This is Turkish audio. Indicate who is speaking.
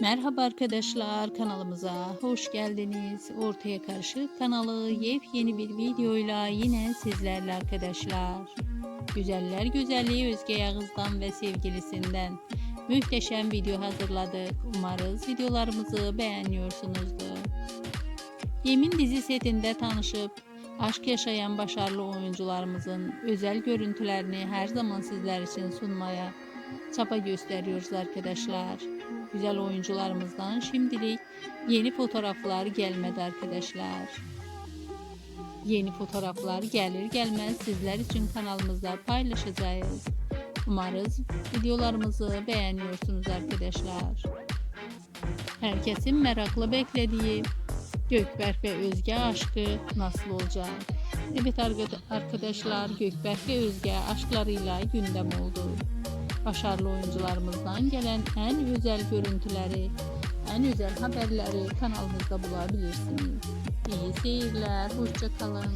Speaker 1: Merhaba arkadaşlar kanalımıza hoş geldiniz. Ortaya Karışık kanalı yepyeni bir videoyla yine sizlerle arkadaşlar. Güzeller güzelliği Özge Yağız'dan ve sevgilisinden muhteşem video hazırladık. Umarız videolarımızı beğeniyorsunuzdur. Yemin dizi setinde tanışıp aşk yaşayan başarılı oyuncularımızın özel görüntülerini her zaman sizler için sunmaya çaba gösteriyoruz arkadaşlar. Güzel oyuncularımızdan şimdilik yeni fotoğraflar gelmedi arkadaşlar. Yeni fotoğraflar gelir gelmez sizler için kanalımızda paylaşacağız. Umarız videolarımızı beğeniyorsunuz arkadaşlar. Herkesin merakla beklediği Gökberk ve Özge aşkı nasıl olacak? Evet arka- arkadaşlar Gökberk ve Özge aşklarıyla gündem oldu. Başarılı oyuncularımızdan gelen en özel görüntüleri, en özel haberleri kanalımızda bulabilirsiniz. İyi seyirler, hoşçakalın.